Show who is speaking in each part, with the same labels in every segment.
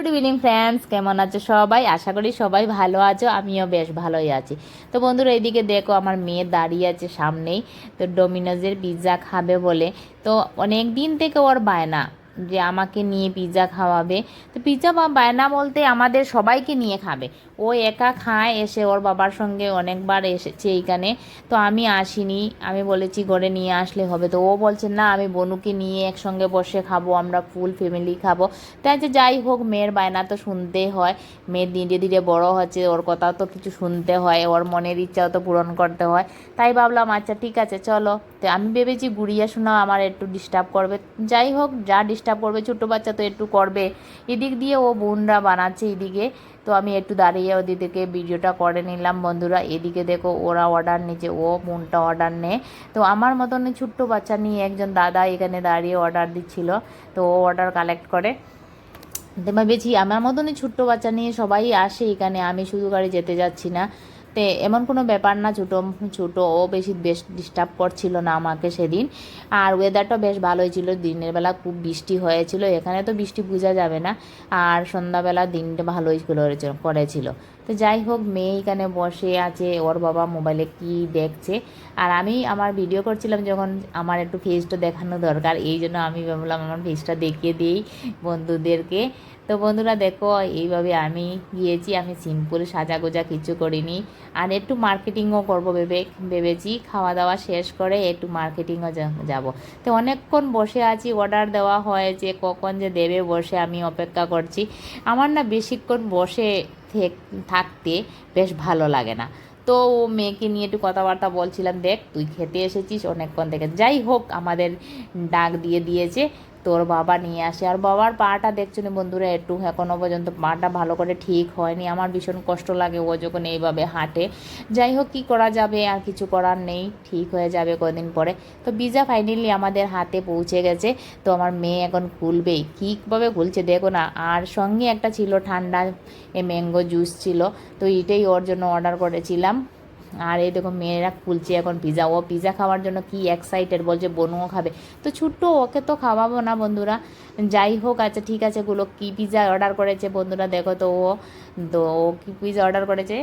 Speaker 1: Good evening friends কেমন আছো সবাই? আশা করি সবাই ভালো আছো। আমিও বেশ ভালোই আছি। তো বন্ধুরা এইদিকে দেখো আমার মেয়ে দাঁড়িয়ে আছে সামনেই। তো ডোমিনোজের পিৎজা খাবে বলে। তো অনেক দিন থেকে ওর বায়না। যে আমাকে নিয়ে পিৎজা খাওয়াবে। তো পিৎজা বা বায়না বলতে আমাদের সবাইকে নিয়ে খাবে। ও একা খায়, এসে ওর বাবার সঙ্গে অনেকবার এসেছে এইখানে। তো আমি আসিনি, আমি বলেছি ঘরে নিয়ে আসলে হবে। তো ও বলছে, না, আমি বনুকে নিয়ে একসঙ্গে বসে খাব, আমরা ফুল ফ্যামিলি খাব। তাই যে যাই হোক, মেয়ের বায়না তো শুনতেই হয়। মেয়ে ধীরে ধীরে বড় হচ্ছে, ওর কথাও তো কিছু শুনতে হয়, ওর মনের ইচ্ছাও তো পূরণ করতে হয়। তাই ভাবলাম আচ্ছা ঠিক আছে, চলো। তো আমি ভেবেছি, গুড়িয়া শোনা আমার একটু ডিস্টার্ব করবে। যাই হোক, যা ডিস্টার্ব করবে ছোটো বাচ্চা তো একটু করবে। এদিক দিয়ে ও বোনরা বানাচ্ছে এদিকে। তো আমি একটু দাঁড়িয়ে ওদিকে ভিডিওটা করে নিলাম বন্ধুরা। এদিকে দেখো ওরা অর্ডার নিচ্ছে, ও বোনটা অর্ডার নেয়। তো আমার মতন ছোট্ট বাচ্চা নিয়ে একজন দাদা এখানে দাঁড়িয়ে অর্ডার দিচ্ছিল। তো ও অর্ডার কালেক্ট করে। ভেবেছি আমার মতনই ছোট্ট বাচ্চা নিয়ে সবাই আসে এখানে, আমি শুধু গাড়ি যেতে যাচ্ছি না। তে এমন কোনো ব্যাপার না, ছোটো ছোটো, ও বেশি বেশ ডিস্টার্ব করছিল না আমাকে সেদিন। আর ওয়েদারটা বেশ ভালোই ছিল, দিনের বেলা খুব বৃষ্টি হয়েছিল, এখানে তো বৃষ্টি বোঝা যাবে না। আর সন্ধ্যাবেলা দিনটা ভালোই করেছিল। তো যাই হোক, মেয়ে এখানে বসে আছে, ওর বাবা মোবাইলে কি দেখছে। আর আমি আমার ভিডিও করছিলাম যখন আমার একটু ফেসটা দেখানো দরকার, এই জন্য আমি ভাবলাম আমার ফেসটা দেখিয়ে দিই বন্ধুদেরকে। তো বন্ধুরা দেখো, এইভাবে আমি গিয়েছি, আমি সিম্পল সাজা গোজা কিছু করিনি। আর একটু মার্কেটিংও করব ভেবে, ভেবেছি খাওয়া দাওয়া শেষ করে একটু মার্কেটিংও যাব। তো অনেকক্ষণ বসে আছি অর্ডার দেওয়া হয় যে কখন যে দেবে বসে আমি অপেক্ষা করছি। আমার না বেশিক্ষণ বসে থেক- থাকতে বেশ ভালো লাগে না। তো ও মেয়েকে নিয়ে একটু কথাবার্তা বলছিলাম, দেখ তুই খেতে এসেছিস অনেকক্ষণ থেকে। যাই হোক, আমাদের ডাক দিয়ে দিয়েছে। তোর বাবা নিয়ে আসে। আর বাবার পাটা দেখছ না বন্ধুরা? একটু এখনও পর্যন্ত পাটা ভালো করে ঠিক হয়নি। আমার ভীষণ কষ্ট লাগে ও যখন এইভাবে হাঁটে। যাই হোক, কী করা যাবে? আর কিছু করার নেই। ঠিক হয়ে যাবে কদিন পরে। তো পিজা ফাইনালি আমাদের হাতে পৌঁছে গেছে। তো আমার মেয়ে এখন খুলবেই কীভাবে খুলছে দেখো না। আর সঙ্গে একটা ছিল ঠান্ডা এ ম্যাঙ্গো জুস ছিল। তো এটাই ওর জন্য অর্ডার করেছিলাম। আর এই দেখো মেয়েরা খুলছে এখন পিজা ও পিজা খাওয়ার জন্য কি এক্সাইটেড বলছে, বনুও খাবে। তো ছোট্ট ওকে তো খাওয়াবো না বন্ধুরা। যাই হোক আচ্ছা ঠিক আছে গুলো, কি পিজা অর্ডার করেছে বন্ধুরা দেখো তো ও। তো ও কী পিজা অর্ডার করেছে?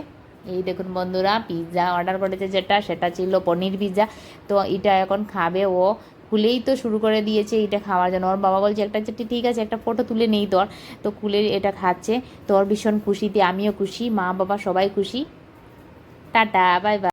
Speaker 1: এই দেখুন বন্ধুরা পিৎজা অর্ডার করেছে যেটা, সেটা ছিল পনির পিৎজা তো এটা এখন খাবে ও। খুলেই তো শুরু করে দিয়েছে এটা খাওয়ার জন্য। ওর বাবা বলছে, একটা ঠিক আছে, একটা ফটো তুলে নেই তোর। তো খুলে এটা খাচ্ছে। তোর ভীষণ খুশিতে আমিও খুশি, মা বাবা সবাই খুশি। Tata bye bye